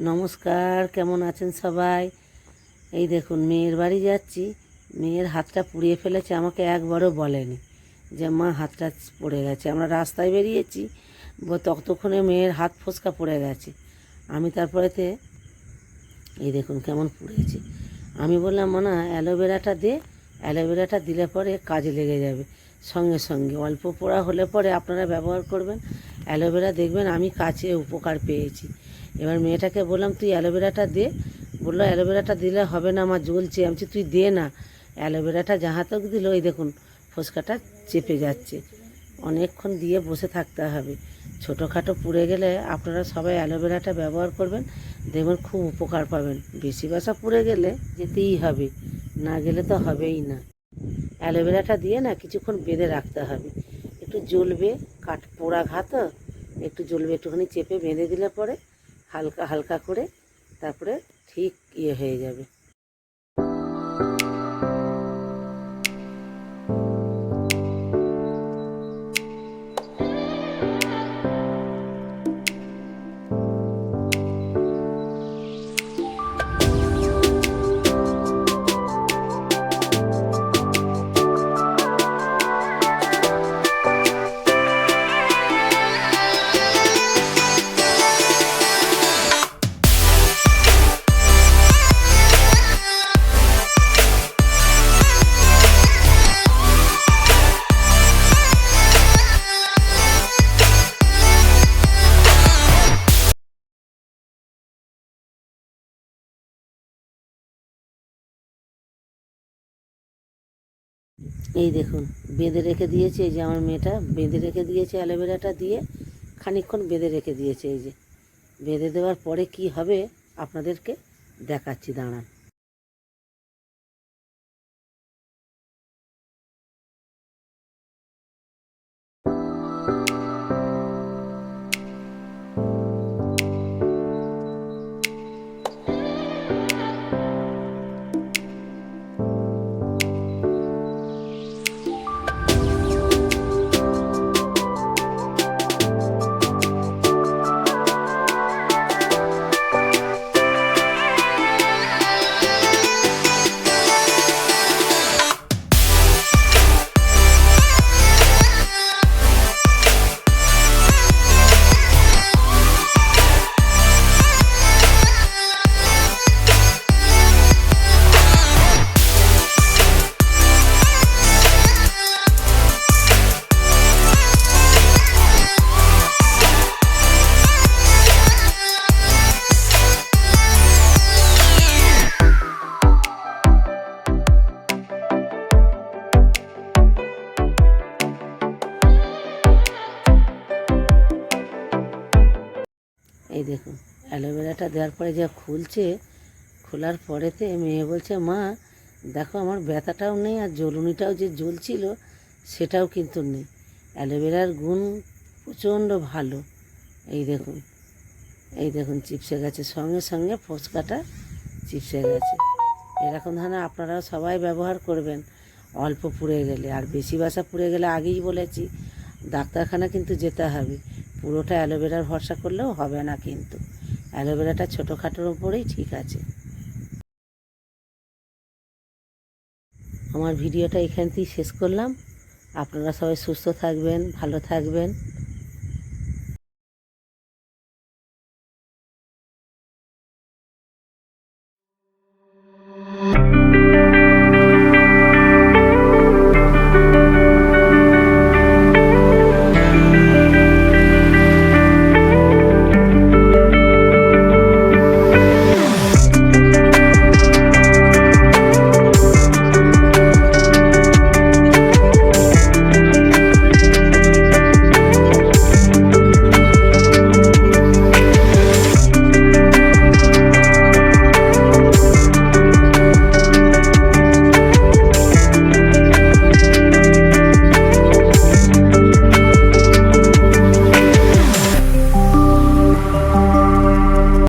নমস্কার, কেমন আছেন সবাই? এই দেখুন, মেয়ের বাড়ি যাচ্ছি। মেয়ের হাতটা পুড়িয়ে ফেলেছে, আমাকে একবারও বলেনি যে, মা, হাতটা পড়ে গেছে। আমরা রাস্তায় বেরিয়েছি ততক্ষণে মেয়ের হাত ফোসকা পড়ে গেছে। আমি তারপরেতে, এই দেখুন কেমন পুড়েছে। আমি বললাম মানা অ্যালোভেরাটা দে। অ্যালোভেরাটা দিলে পরে কাজে লেগে যাবে। সঙ্গে সঙ্গে, অল্প পোড়া হলে পরে আপনারা ব্যবহার করবেন। অ্যালোভেরা দেখবেন আমি কাছে উপকার পেয়েছি। এবার মেয়েটাকে বললাম, তুই অ্যালোভেরাটা দে। বলল, অ্যালোভেরাটা দিলে হবে না, আমার জ্বলছে। আমি তুই দে না। অ্যালোভেরাটা যাহা তক দিল ওই দেখুন, ফোসকাটা চেপে যাচ্ছে। অনেকক্ষণ দিয়ে বসে থাকতে হবে। ছোটোখাটো পুড়ে গেলে আপনারা সবাই অ্যালোভেরাটা ব্যবহার করবেন, দেখবেন খুব উপকার পাবেন। বেশি বাসা পুড়ে গেলে যেতেই হবে, না গেলে তো হবেই না। অ্যালোভেরাটা দিয়ে না কিছুক্ষণ বেঁধে রাখতে হবে। একটু জ্বলবে, কাঠ পোড়া ঘা তো একটু জ্বলবে একটুখানি চেপে বেঁধে দিলে পরে হালকা হালকা করে তারপরে ঠিক ইয়ে হয়ে যাবে। এই দেখুন, বেঁধে রেখে দিয়েছে এই যে আমার মেয়েটা, বেঁধে রেখে দিয়েছে অ্যালোভেরাটা দিয়ে খানিক্ষণ বেঁধে রেখে দিয়েছে এই যে। বেঁধে দেওয়ার পরে কি হবে, আপনাদেরকে দেখাচ্ছি, দাঁড়ান। এই দেখুন, অ্যালোভেরাটা দেওয়ার পরে যা খুলছে, খোলার পরেতে মেয়ে বলছে, মা, দেখো আমার ব্যথাটাও নেই আর জ্বলুনিটাও যে জ্বলছিল সেটাও কিন্তু নেই। অ্যালোভেরার গুণ প্রচণ্ড ভালো। এই দেখুন এই দেখুন, চিপসে গেছে। সঙ্গে সঙ্গে ফোসকাটা চিপসে গেছে। এরকম ধরনের আপনারাও সবাই ব্যবহার করবেন। অল্প পুড়ে গেলে, আর বেশি বাসা পুড়ে গেলে আগেই বলেছি, ডাক্তারখানা কিন্তু যেতে হবে। পুরোটা অ্যালোভেরার ভরসা করলেও হবে না কিন্তু। অ্যালোভেরাটা ছোটোখাটোর উপরেই ঠিক আছে। আমার ভিডিওটা এখান থেকেই শেষ করলাম। আপনারা সবাই সুস্থ থাকবেন, ভালো থাকবেন।